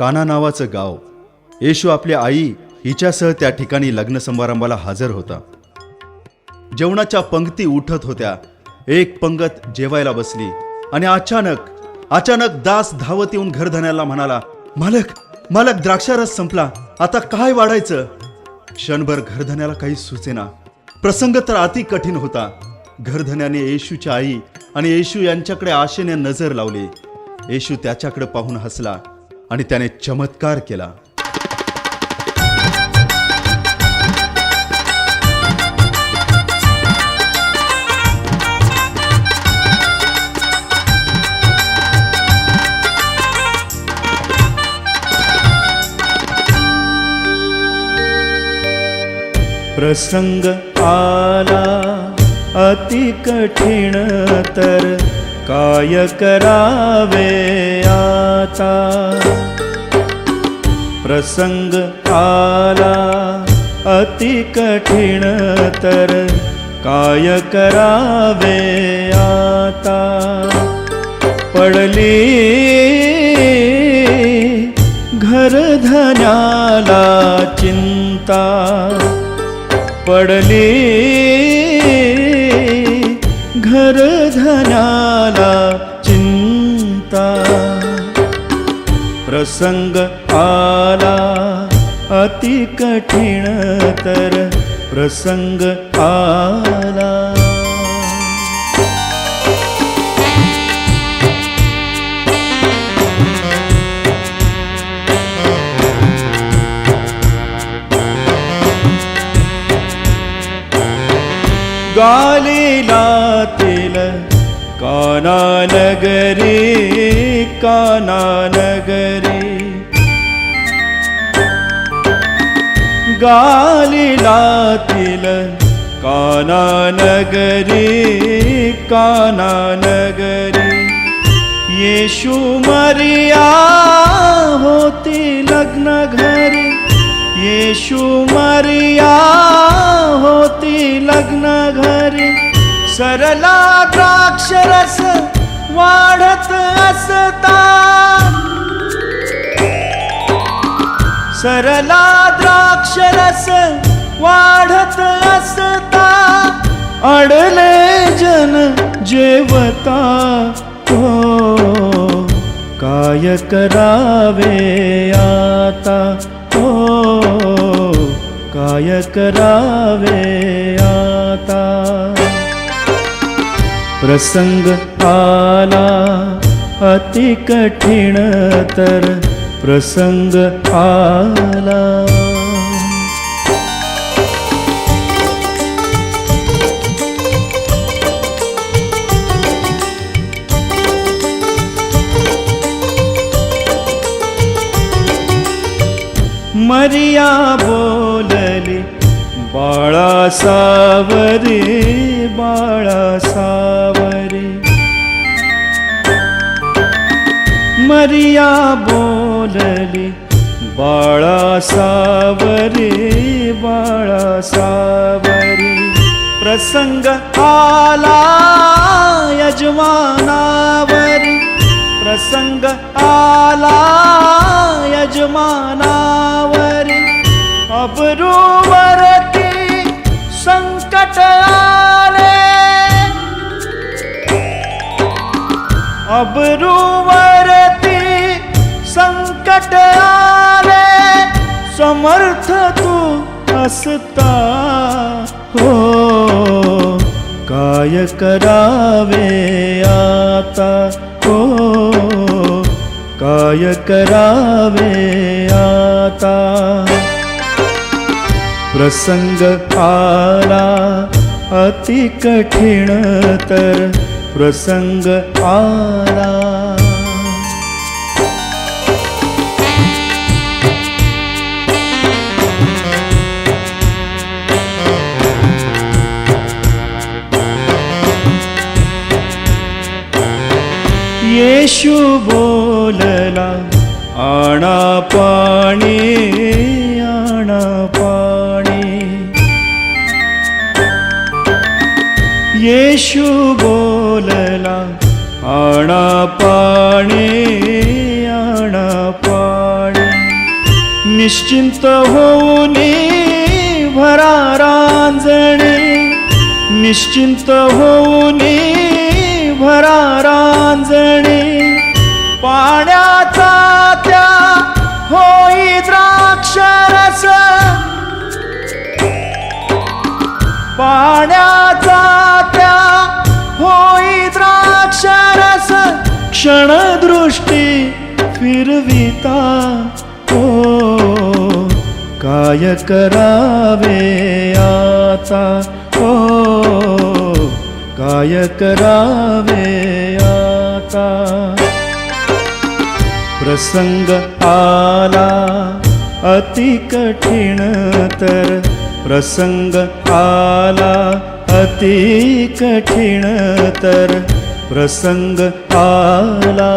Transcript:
काना नावाचं गाव. येशू आपल्या आई हिच्यासह त्या ठिकाणी लग्न समारंभाला हजर होता. जेवणाच्या पंक्ती उठत होत्या. एक पंगत जेवायला बसली आणि अचानक अचानक दास धावत येऊन घरधण्याला म्हणाला मालक मालक द्राक्षारस संपला. आता काय वाढायचं? क्षणभर घरधण्याला काही सुचेना. प्रसंग तर अति कठीण होता. घरधण्याने येशूच्या आई आणि येशू यांच्याकडे आशेने नजर लावली. येशू त्याच्याकडे पाहून हसला. आणि त्याने चमत्कार केला. प्रसंग आला अति कठीण तर काय करावे आता. प्रसंग आला अति कठीण तर काय करावे आता? पडली घरधन्याला चिंता पडली घर धनाला चिंता. प्रसंग आला अति कठीण तर प्रसंग आला. गालिलातील कानानगरी कानानगरी. गालिलातील कानानगरी कानानगरी. येशू मरिया होती लग्न घरी येशू मरिया होती लग्न घरी. सरला द्राक्षरस वाढत असता. सरला द्राक्षरस वाढत असता. अडले जन जेवता हो काय करावे आता? काय करावे आता. प्रसंग आला अति कठीण तर प्रसंग आला. मरिया बोलली बाळा सावरे बाळा सावरे. मरिया बोलली बाळा सावरे बाळा सावरे. प्रसंग आला यजमानावरी. प्रसंग आला यजमानावरी अबरूवरती संकट आले. अबरूवरती संकट आले. समर्थ तू असता हो. काय करावे आता? हो. काय करावे आता। प्रसंग आला अति कठीण तर प्रसंग आला येशू बोलला आणा पाणी आणा पाणी. येशू बोलला आणा पाणी आणा पाणी. निश्चिंत होऊन भरा रांजणे निश्चिंत होऊनी भरा रांजणे पाण्याचा त्या होई द्राक्षरस पाण्याचा त्या होई द्राक्षरस क्षणदृष्टी फिरविता हो काय करावे आता हो काय करावे आता। प्रसंग आला अति कठीण तर। प्रसंग आला अति कठीण तर। प्रसंग आला